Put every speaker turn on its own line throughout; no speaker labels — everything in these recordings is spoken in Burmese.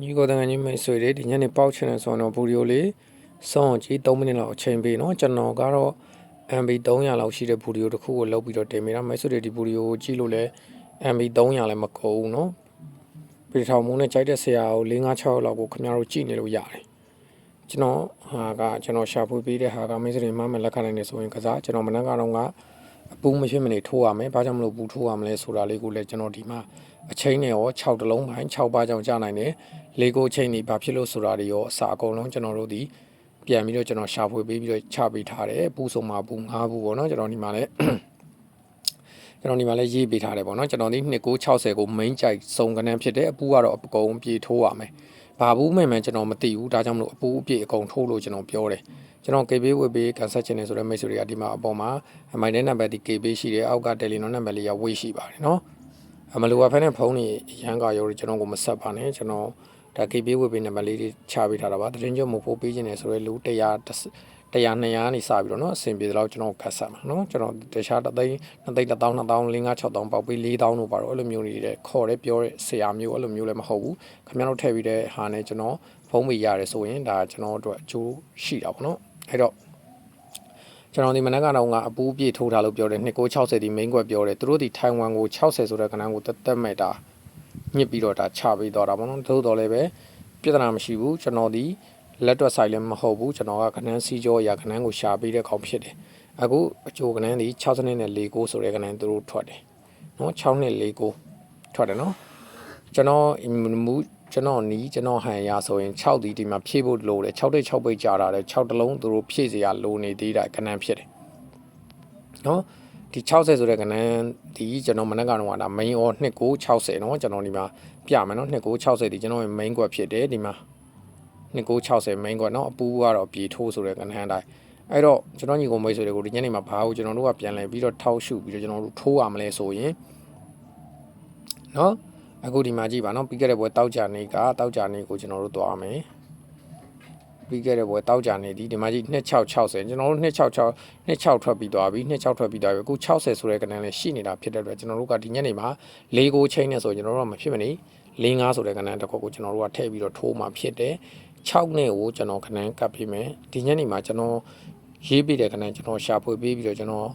ညီကိုတန်ငယ်ချင်းမိတ်ဆွေတွေဒီညနေပေါက်ချင်တယ်ဆိုတော့ဗီဒီယိုလေးစောင့်ကြည့်3မိနစ်လောက်အချိန်ပေးနော်ကျွန်တော်ကတော့ MB 300လောက်ရှိတဲ့ဗီဒီယိုတစ်ခုကိုလုပ်ပြီးတော့တင်ပေးတာမိတ်ဆွေတွေဒီဗီဒီယိုကိုကြည့်လို့လဲ MB 300လည်းမကုန်ဘူးနော်ပြည်ထောင်မုန်းနဲ့ကြိုက်တဲ့ဆရာကို4 5 6လောက်ကိုခင်ဗျားတို့ကြည့်နေလို့ရတယ်ကျွန်တော်ဟာကကျွန်တော်ရှာဖွေပေးတဲ့ဟာကမိတ်ဆွေတွေမှမလက်ခံနိုင်နေဆိုရင်ကစားကျွန်တော်မနက်ကတော့ကအပူးမဖြစ်မနေထိုးရမယ်ဘာကြောင့်မလို့ပူထိုးရမလဲဆိုတာလေးကိုလည်းကျွန်တော်ဒီမှာအချိန်နဲ့ရော6တလုံးပိုင်း6ပါးကြောင့်ကြာနိုင်တယ် လေကိုချိန်နေဘာဖြစ်လို့ဆိုတာတွေရောအစာအကုန်လုံးကျွန်တော်တို့ဒီပြန်ပြီးတော့ကျွန်တော်ရှာဖွေပေးပြီးတော့ချပေးထားတယ်ပူဆုံမှာပူ၅ဘူးပေါ့နော်ကျွန်တော်ဒီမှာလည်းကျွန်တော်ဒီမှာလည်းရေးပေးထားတယ်ပေါ့နော်ကျွန်တော်ဒီ2960ကို main ကြိုက်စုံကနန်းဖြစ်တယ်အပူကတော့အကုန်ပြေထိုးရမယ်ဘာဘူးမဲ့မှန်ကျွန်တော်မသိဘူးဒါကြောင့်မလို့အပူအပြည့်အကုန်ထိုးလို့ကျွန်တော်ပြောတယ်ကျွန်တော် KB ဝက်ပေးကန်ဆက်ချင်တယ်ဆိုတော့မိတ်ဆွေတွေကဒီမှာအပေါ်မှာမိုင်းတဲ့နံပါတ်ဒီ KB ရှိတယ်အောက်ကတယ်လီနိုနံပါတ်လေးကဝေးရှိပါတယ်နော်အမလိုအပ်ဖက်နဲ့ဖုန်းတွေရန်ကာရောကျွန်တော်ကိုမဆက်ပါနဲ့ကျွန်တော် ဒါ KB ဝက်ပေးနံပါတ်လေးတွေချပေးထားတာပါတရင်ကျုံမဖို့ပေးခြင်းတယ်ဆိုတော့လူ100 100 200နေစပြီးတော့เนาะအဆင်ပြေတော့ကျွန်တော်ကတ်ဆက်မှာเนาะကျွန်တော်တခြားတသိန်း2သိန်း1000 2000 5 6000ပေါက်ပြီး4000တို့ပါတော့အဲ့လိုမျိုးနေတဲ့ခေါ်တဲ့ပြောတဲ့ဆရာမျိုးအဲ့လိုမျိုးလည်းမဟုတ်ဘူးခင်ဗျားတို့ထည့်ပြီးတဲ့ဟာနဲ့ကျွန်တော်ဖုန်းပေးရတယ်ဆိုရင်ဒါကျွန်တော်တို့အကျိုးရှိတာပေါ့เนาะအဲ့တော့ကျွန်တော်ဒီမနက်ကတော့ငါအပူးပြေထိုးထားလို့ပြောတယ်2960ဒီ main ကွက်ပြောတယ်သူတို့ဒီထိုင်ဝမ်ကို60ဆိုတဲ့ကဏ္ဍကိုတက်တက်မဲ့တာ ညစ်ပြီးတော့ဒါချပေးတော့တာပေါ့နော်သို့တော်လည်းပဲပြဿနာမရှိဘူးကျွန်တော်ဒီလက်တွက်ဆိုင်လည်းမဟုတ်ဘူးကျွန်တော်ကခဏန်းစီကြောရာခဏန်းကိုရှာပေးတဲ့ကောင်ဖြစ်တယ်အခုအကျိုးခဏန်းဒီ6စနစ်နဲ့4ကိုဆိုတဲ့ခဏန်းသူတို့ထွက်တယ်နော်6နဲ့4ကိုထွက်တယ်နော်ကျွန်တော်မူကျွန်တော်နီးကျွန်တော်ဟန်ရဆိုရင်6ဒီဒီမှာဖြည့်ဖို့လိုတယ်6တိတ်6ပိတ်ကြာတာလေ6တလုံးသူတို့ဖြည့်စရာလိုနေသေးတာခဏန်းဖြစ်တယ်နော် ဒီ60ဆိုတဲ့ကဏ္ဍဒီကျွန်တော်မနက်ကတော့ဒါ main or 2960เนาะကျွန်တော်ဒီမှာပြမယ်เนาะ2960ဒီကျွန်တော်ရဲ့ main ကွက်ဖြစ်တယ်ဒီမှာ2960 main ကွက်เนาะအပူကတော့ပြေထိုးဆိုတဲ့ကဏ္ဍတိုင်းအဲ့တော့ကျွန်တော်ညီကိုမိတ်ဆွေတွေကိုဒီညနေမှာဘာလို့ကျွန်တော်တို့ကပြန်လဲပြီးတော့ထောက်ရှုပြီးတော့ကျွန်တော်တို့ထိုးရမလဲဆိုရင်เนาะအခုဒီမှာကြည့်ပါเนาะပြီးခဲ့တဲ့ဘွယ်တောက်ကြနေကတောက်ကြနေကိုကျွန်တော်တို့သွားမယ် ပြီးခဲ့တဲ့ဘွယ်တောက်ကြနေဒီဒီမှာကြည့်2660ကျွန်တော်တို့266 26ထွက်ပြီးသွားပြီ26ထွက်ပြီးသွားပြီအခု60ဆိုတဲ့ကဏ္ဍလေးရှိနေတာဖြစ်တဲ့အတွက်ကျွန်တော်တို့ကဒီညနေမှာ၄ကိုချိန်နေဆိုကျွန်တော်တို့ကမဖြစ်မနေ၄5ဆိုတဲ့ကဏ္ဍတစ်ခုကိုကျွန်တော်တို့ကထည့်ပြီးတော့ထိုးမှဖြစ်တယ်6နဲ့ကိုကျွန်တော်ခဏန်းကပ်ပြီးမယ်ဒီညနေမှာကျွန်တော်ရေးပြီးတဲ့ခဏန်းကျွန်တော်ရှာဖွေပေးပြီးတော့ကျွန်တော်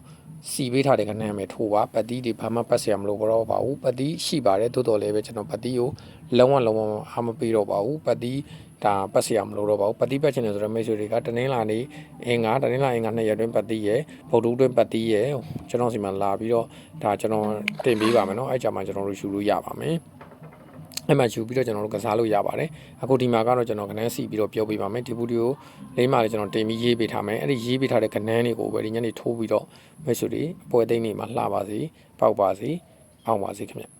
စီပေးထားတဲ့ခဏန်းပဲထိုးပါပတ်တီးတွေဘာမှပတ်စရာမလိုတော့ပါဘူးပတ်တီးရှိပါတယ်တိုးတော်လည်းပဲကျွန်တော်ပတ်တီးကိုလုံးဝလုံးဝအားမပေးတော့ပါဘူးပတ်တီး ဒါပတ်စရာမလိုတော့ပါဘူးပတ်တီးပတ်ချင်တယ်ဆိုတော့မိတ်ဆွေတွေကတနင်္လာနေ့အင်္ဂါတနင်္လာအင်္ဂါနှစ်ရက်တွင်ပတ်တီးရယ်ဗုဒ္ဓတွင်ပတ်တီးရယ်ကျွန်တော်စီမှာလာပြီးတော့ဒါကျွန်တော်တင်ပေးပါမယ်နော်အဲ့ကြမှာကျွန်တော်တို့ယူလို့ရပါမယ်အဲ့မှာယူပြီးတော့ကျွန်တော်တို့ကစားလို့ရပါတယ်အခုဒီမှာကတော့ကျွန်တော်ကနန်းစီပြီးတော့ပြောပေးပါမယ်ဒီဗီဒီယိုလေးမှာလည်းကျွန်တော်တင်ပြီးရေးပေးထားမယ်အဲ့ဒီရေးပေးထားတဲ့ကနန်းလေးကိုပဲဒီညနေထိုးပြီးတော့မိတ်ဆွေတွေအပွဲသိမ်းနေမှာလှပါစေပေါက်ပါစေအောင်ပါစေခင်ဗျ